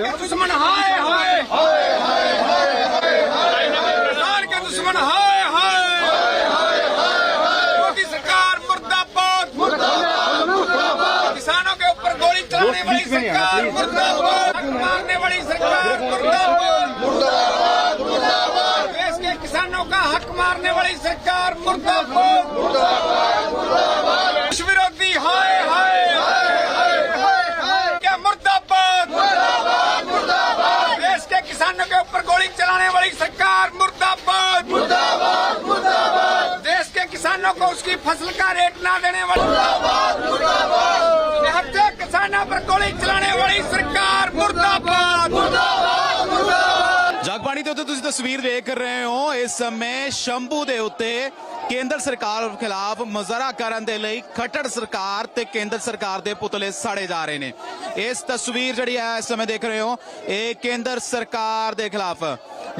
दुश्मन हाय हाय। किसान के दुश्मन हाय हाय। मोदी सरकार मुर्दाबाद। किसानों के ऊपर गोली चलाने वाली सरकार मुर्दाबाद। मारने वाली सरकार मुर्दाबाद। देश के किसानों का हक मारने वाली सरकार मुर्दाबाद। किसानों को उसकी फसल का रेट ना देने वाली मुर्दाबाद मुर्दाबाद हत्या किसानों पर गोली चलाने वाली सरकार मुर्दाबाद ਜਗਬਾਣੀ ਦੇ ਉੱਤੇ ਤੁਸੀਂ ਤਸਵੀਰ ਵੇਖ ਰਹੇ ਹੋ ਇਸ ਸਮੇਂ ਸ਼ੰਭੂ ਦੇ ਉੱਤੇ ਕੇਂਦਰ ਸਰਕਾਰ ਖਿਲਾਫ ਮੁਜ਼ਾਹਰਾ ਕਰਨ ਦੇ ਲਈ ਖੱਟੜ ਸਰਕਾਰ ਤੇ ਕੇਂਦਰ ਸਰਕਾਰ ਦੇ ਪੁਤਲੇ ਸਾੜੇ ਜਾ ਰਹੇ ਨੇ ਇਸ ਤਸਵੀਰ ਜਿਹੜੀ ਹੈ ਇਸ ਸਮੇਂ ਦੇਖ ਰਹੇ ਹੋ ਇਹ ਕੇਂਦਰ ਸਰਕਾਰ ਦੇ ਖਿਲਾਫ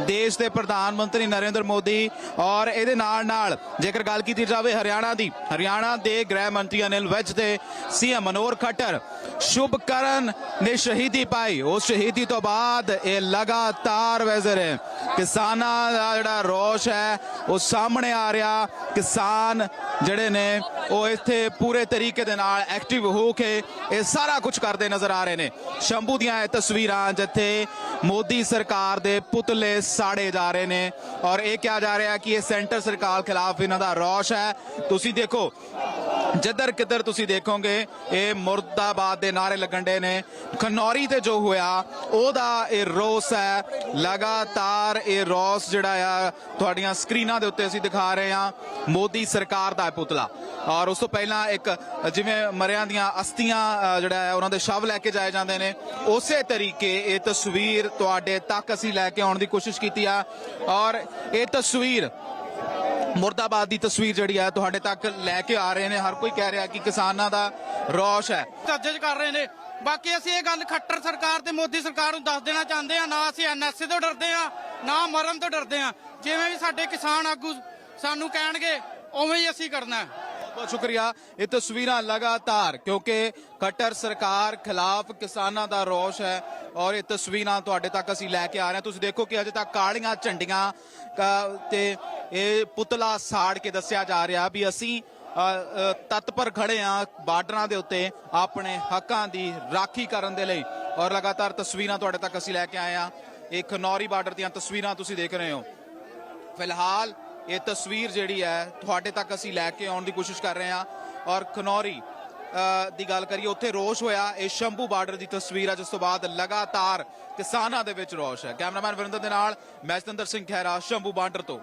ਦੇਸ਼ ਦੇ ਪ੍ਰਧਾਨ ਮੰਤਰੀ ਨਰਿੰਦਰ ਮੋਦੀ ਔਰ ਇਹਦੇ ਨਾਲ ਨਾਲ ਜੇਕਰ ਗੱਲ ਕੀਤੀ ਜਾਵੇ ਹਰਿਆਣਾ ਦੀ, ਹਰਿਆਣਾ ਦੇ ਗ੍ਰਹਿ ਮੰਤਰੀ ਅਨਿਲ ਵਿਜ ਤੇ ਸੀਐਮ ਮਨੋਹਰ ਖੱਟਰ, ਸ਼ੁਭ ਕਰਨ ਨੇ ਸ਼ਹੀਦੀ ਪਾਈ। ਉਸ ਸ਼ਹੀਦੀ ਤੋਂ ਬਾਅਦ ਇਹ ਲਗਾਤਾਰ ਵਜ਼ਰ ਹੈ। ਕਿਸਾਨਾਂ ਦਾ ਜਿਹੜਾ ਰੋਸ਼ ਹੈ, ਉਹ ਸਾਹਮਣੇ ਆ ਰਿਹਾ। ਕਿਸਾਨ ਜਿਹੜੇ ਨੇ, ਉਹ ਇੱਥੇ ਪੂਰੇ ਤਰੀਕੇ ਦੇ ਨਾਲ ਐਕਟਿਵ ਹੋ ਕੇ ਇਹ ਸਾਰਾ ਕੁਝ ਕਰਦੇ ਨਜ਼ਰ ਆ ਰਹੇ ਨੇ। ਸ਼ੰਭੂ ਦੀਆਂ ਇਹ ਤਸਵੀਰਾਂ ਜਿੱਥੇ ਮੋਦੀ ਸਰਕਾਰ ਦੇ ਪੁਤਲੇ ਸਾੜੇ ਜਾ ਰਹੇ ਨੇ ਔਰ ਇਹ ਕਿਹਾ ਜਾ ਰਿਹਾ ਕਿ ਇਹ ਸੈਂਟਰ ਸਰਕਾਰ ਖਿਲਾਫ ਇਹਨਾਂ ਦਾ ਰੋਸ਼ ਹੈ। ਤੁਸੀਂ ਦੇਖੋ ਜਿੱਧਰ ਕਿੱਧਰ ਤੁਸੀਂ ਦੇਖੋਗੇ, ਇਹ ਮੁਰਦਾਬਾਦ ਦੇ ਨਾਰੇ ਲੱਗਣ ਦੇ ਨੇ। ਖਨੌਰੀ ਤੇ ਜੋ ਹੋਇਆ, ਉਹਦਾ ਇਹ ਰੋਸ ਹੈ। ਲਗਾਤਾਰ ਇਹ ਰੋਸ ਜਿਹੜਾ ਆ, ਤੁਹਾਡੀਆਂ ਸਕਰੀਨਾਂ ਦੇ ਉੱਤੇ ਅਸੀਂ ਦਿਖਾ ਰਹੇ ਹਾਂ। ਮੋਦੀ ਸਰਕਾਰ ਦਾ ਪੁਤਲਾ। ਔਰ ਉਸ ਤੋਂ ਪਹਿਲਾਂ ਇੱਕ, ਜਿਵੇਂ ਮਰਿਆਂ ਦੀਆਂ ਅਸਥੀਆਂ ਜਿਹੜਾ ਹੈ, ਉਹਨਾਂ ਦੇ ਸ਼ਵ ਲੈ ਕੇ ਜਾਏ ਜਾਂਦੇ ਨੇ। ਉਸੇ ਤਰੀਕੇ ਇਹ ਤਸਵੀਰ ਤੁਹਾਡੇ ਤੱਕ ਅਸੀਂ ਲੈ ਕੇ ਆਉਣ ਦੀ ਕੋਸ਼ਿਸ਼ ਕੀਤੀ ਆ। ਔਰ ਇਹ ਤਸਵੀਰ ਮੁਰਦਾਬਾਦ ਦੀ ਤਸਵੀਰ ਜਿਹੜੀ ਹੈ ਤੁਹਾਡੇ ਤੱਕ ਲੈ ਕੇ ਆ ਰਹੇ ਨੇ। ਹਰ ਕੋਈ ਕਹਿ ਰਿਹਾ ਕਿ ਕਿਸਾਨਾਂ ਦਾ ਰੋਸ਼ ਹੈ। ਜੱਜ ਕਰ ਰਹੇ ਨੇ। ਬਾਕੀ ਅਸੀਂ ਇਹ ਗੱਲ ਖੱਟਰ ਸਰਕਾਰ ਤੇ ਮੋਦੀ ਸਰਕਾਰ ਨੂੰ ਦੱਸ ਦੇਣਾ ਚਾਹੁੰਦੇ ਆ ਨਾ ਅਸੀਂ ਐਨਐਸਏ ਤੋਂ ਡਰਦੇ ਆ ਨਾ ਮਰਨ ਤੋਂ ਡਰਦੇ ਆ ਜਿਵੇਂ ਵੀ ਸਾਡੇ ਕਿਸਾਨ ਆਗੂ ਸਾਨੂੰ ਕਹਿਣਗੇ, ਉਵੇਂ ਹੀ ਅਸੀਂ ਕਰਨਾ ਬਹੁਤ ਸ਼ੁਕਰੀਆ। ਇਹ ਤਸਵੀਰਾਂ ਲਗਾਤਾਰ ਕਿਉਂਕਿ ਕਟਰ ਸਰਕਾਰ ਖਿਲਾਫ ਕਿਸਾਨਾਂ ਦਾ ਰੋਸ਼ ਹੈ ਔਰ ਇਹ ਤਸਵੀਰਾਂ ਤੁਹਾਡੇ ਤੱਕ ਅਸੀਂ ਲੈ ਕੇ ਆ ਰਹੇ ਹਾਂ। ਤੁਸੀਂ ਦੇਖੋ ਕਿ ਅਜੇ ਤੱਕ ਕਾਲੀਆਂ ਝੰਡੀਆਂ ਤੇ ਇਹ ਪੁਤਲਾ ਸਾੜ ਕੇ ਦੱਸਿਆ ਜਾ ਰਿਹਾ ਵੀ ਅਸੀਂ ਅ, ਅ, ਤਤਪਰ ਖੜੇ ਆ ਬਾਰਡਰਾਂ ਦੇ ਉੱਤੇ ਆਪਣੇ ਹੱਕਾਂ ਦੀ ਰਾਖੀ ਕਰਨ ਦੇ ਲਈ ਔਰ ਲਗਾਤਾਰ ਤਸਵੀਰਾਂ ਤੁਹਾਡੇ ਤੱਕ ਅਸੀਂ ਲੈ ਕੇ ਆਏ ਆ ਇਹ ਖਨੌਰੀ ਬਾਰਡਰ ਦੀਆਂ ਤਸਵੀਰਾਂ ਤੁਸੀਂ ਦੇਖ ਰਹੇ ਹੋ। ਫਿਲਹਾਲ ਇਹ ਤਸਵੀਰ ਜਿਹੜੀ ਹੈ, ਤੁਹਾਡੇ ਤੱਕ ਅਸੀਂ ਲੈ ਕੇ ਆਉਣ ਦੀ ਕੋਸ਼ਿਸ਼ ਕਰ ਰਹੇ ਹਾਂ। ਔਰ ਖਨੌਰੀ ਦੀ ਗੱਲ ਕਰੀਏ, ਉੱਥੇ ਰੋਸ਼ ਹੋਇਆ। ਇਹ ਸ਼ੰਭੂ ਬਾਰਡਰ ਦੀ ਤਸਵੀਰ ਹੈ, ਜਿਸ ਤੋਂ ਬਾਅਦ ਲਗਾਤਾਰ ਕਿਸਾਨਾਂ ਦੇ ਵਿੱਚ ਰੋਸ਼ ਹੈ। ਕੈਮਰਾਮੈਨ ਵਰਿੰਦਰ ਦੇ ਨਾਲ, ਮੈਂ ਸਤਿੰਦਰ ਸਿੰਘ ਖਹਿਰਾ, ਸ਼ੰਭੂ ਬਾਰਡਰ ਤੋਂ।